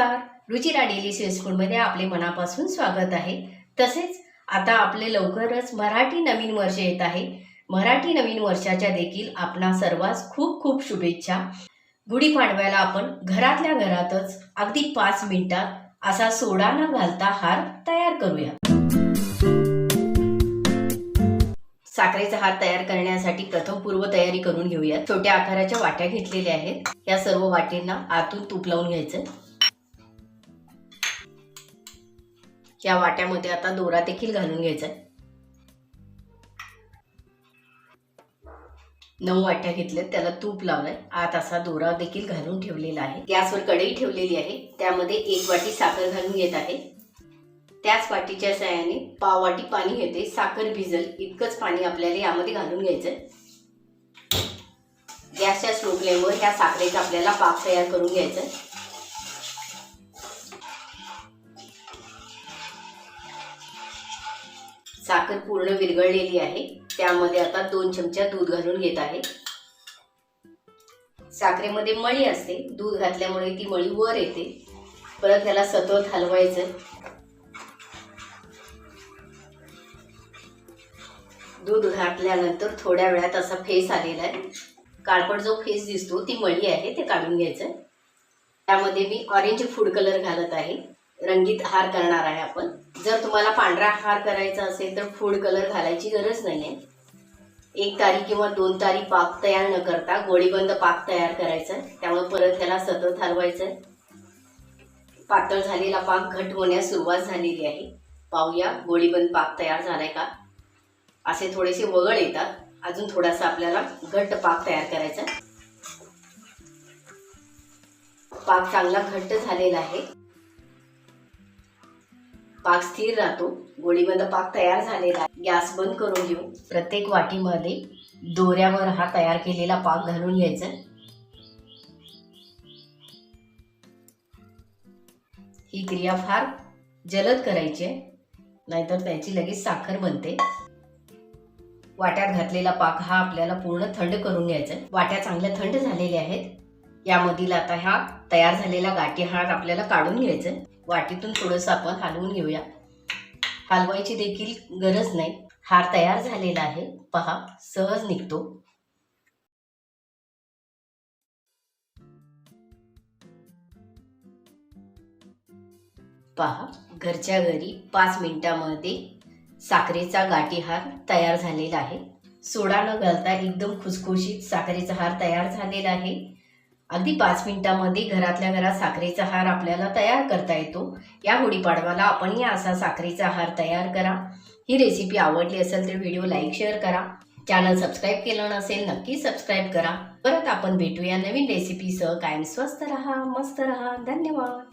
नमस्कार. रुचिरा डेली स्कूलमध्ये आपले मनापासून स्वागत आहे. तसेच आता आपले लवकरच मराठी नवीन वर्ष येत आहे. मराठी नवीन वर्षाच्या देखील आपणा सर्वांस खूप खूप शुभेच्छा. गुढीपाडव्याला आपण घरातल्या घरातच अगदी पाच मिनिटात असा सोडा न घालता हार तयार करूया. साखरेचा हार तयार करण्यासाठी प्रथम पूर्वतयारी करून घेऊया. छोट्या आकाराच्या वाट्या घेतलेल्या आहेत. या सर्व वाटींना आतून तूप लावून घ्यायचं. या वाट्यामध्ये आता दोरा देखील घालून घ्यायचा नऊ वाट्या घेतल्यात त्याला तूप लावलंय. आत असा दोरा देखील घालून ठेवलेला आहे. गॅसवर कढई ठेवलेली आहे. त्यामध्ये एक वाटी साखर घालून घेत आहे. त्याच वाटीच्या सहाय्याने पाव वाटी पाणी घेते. साखर भिजल इतकंच पाणी आपल्याला यामध्ये घालून घ्यायचं गॅसच्या स्लो फ्लेमवर ह्या साखरेचा आपल्याला पाक तयार करून घ्यायचा साखर पूर्ण विरघळलेली आहे. त्यामध्ये आता दोन चमचा दूध घालून घेत आहे. साखरेमध्ये मळी असते. दूध घातल्यामुळे ती मळी वर येते. परत त्याला सतत हलवायचं. दूध घातल्यानंतर थोड्या वेळात असा फेस आलेला आहे. काळपट जो फेस दिसतो ती मळी आहे ते काढून घ्यायचं. त्यामध्ये मी ऑरेंज फूड कलर घालत आहे. रंगीत हार करणार आहे आपण. जर तुम्हाला पांढरा हार करायचा असेल तर फूड कलर घालायची गरज नाही आहे एक तारी किंवा दोन तारी पाक तयार न करता गोळीबंद पाक तयार करायचा. आहे त्यामुळे परत त्याला सतत हलवायचं आहे पातळ झालेला पाक घट होण्यास सुरुवात झालेली आहे. पाहूया गोळीबंद पाक तयार झालाय का? असे थोडेसे वगळ येतात. अजून थोडासा आपल्याला घट्ट पाक तयार करायचा. आहे. पाक चांगला घट्ट झालेला आहे. पाक स्थिर राहतो. गोळीबंद पाक तयार झालेला गॅस बंद करून घेऊ. प्रत्येक वाटीमध्ये दोऱ्यावर हा तयार केलेला पाक घालून घ्यायचा. ही क्रिया फार जलद करायची आहे. नाहीतर त्याची लगेच साखर बनते. वाट्यात घातलेला पाक हा आपल्याला पूर्ण थंड करून घ्यायचा आहे. वाट्या चांगल्या थंड झालेल्या आहेत. यामधील आता हा तयार झालेला गाठी हार आपल्याला काढून घ्यायचा आहे. वाटीतून थोडंसं आपण हलवून घेऊया. हलवायची देखील गरज नाही. हार तयार झालेला आहे. पहा सहज निघतो. पहा घरच्या घरी पाच मिनिटामध्ये साखरेचा गाठी हार तयार झालेला आहे. सोडा न घालता एकदम खुसखुशीत साखरेचा हार तयार झालेला आहे. अगदी पाच मिनिटामध्ये घरातल्या घरात साखरेचा हार आपल्याला तयार करता येतो. या गुढीपाडवाला आपणही असा साखरेचा हार तयार करा. ही रेसिपी आवडली असेल तर व्हिडिओ लाईक शेअर करा. चॅनल सबस्क्राईब केलं नसेल नक्की सबस्क्राईब करा. परत आपण भेटूया नवीन रेसिपीसह कायम स्वस्त रहा मस्त रहा. धन्यवाद.